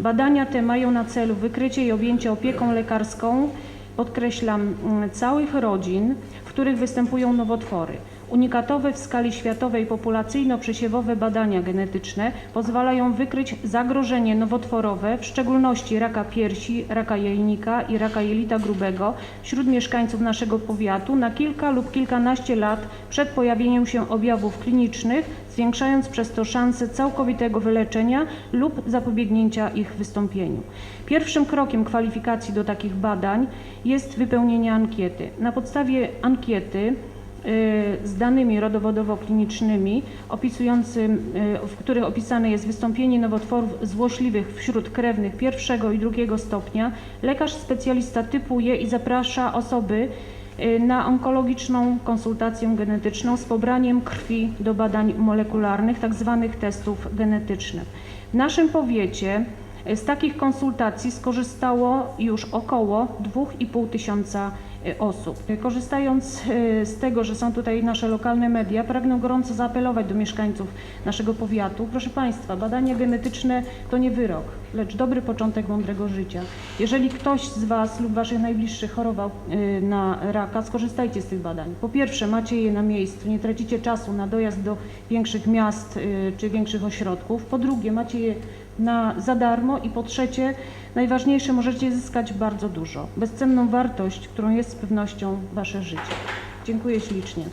Badania te mają na celu wykrycie i objęcie opieką lekarską, podkreślam, mm, całych rodzin, w których występują nowotwory. Unikatowe w skali światowej populacyjno-przesiewowe badania genetyczne pozwalają wykryć zagrożenie nowotworowe, w szczególności raka piersi, raka jajnika i raka jelita grubego wśród mieszkańców naszego powiatu na kilka lub kilkanaście lat przed pojawieniem się objawów klinicznych, zwiększając przez to szanse całkowitego wyleczenia lub zapobiegnięcia ich wystąpieniu. Pierwszym krokiem kwalifikacji do takich badań jest wypełnienie ankiety. Na podstawie ankiety z danymi rodowodowo-klinicznymi, y, w których opisane jest wystąpienie nowotworów złośliwych wśród krewnych pierwszego i drugiego stopnia, lekarz specjalista typuje i zaprasza osoby y, na onkologiczną konsultację genetyczną z pobraniem krwi do badań molekularnych, tzw. testów genetycznych. W naszym powiecie y, z takich konsultacji skorzystało już około 2,5 tysiąca y, osób. Y, Korzystając y, z tego, że są tutaj nasze lokalne media, pragnę gorąco zaapelować do mieszkańców naszego powiatu. Proszę Państwa, badania genetyczne to nie wyrok, lecz dobry początek mądrego życia. Jeżeli ktoś z Was lub Waszych najbliższych chorował y, na raka, skorzystajcie z tych badań. Po pierwsze, macie je na miejscu, nie tracicie czasu na dojazd do większych miast czy większych ośrodków. Po drugie, macie je na, za darmo i po trzecie, najważniejsze, możecie zyskać bardzo dużo, bezcenną wartość, którą jest z pewnością Wasze życie. Dziękuję ślicznie.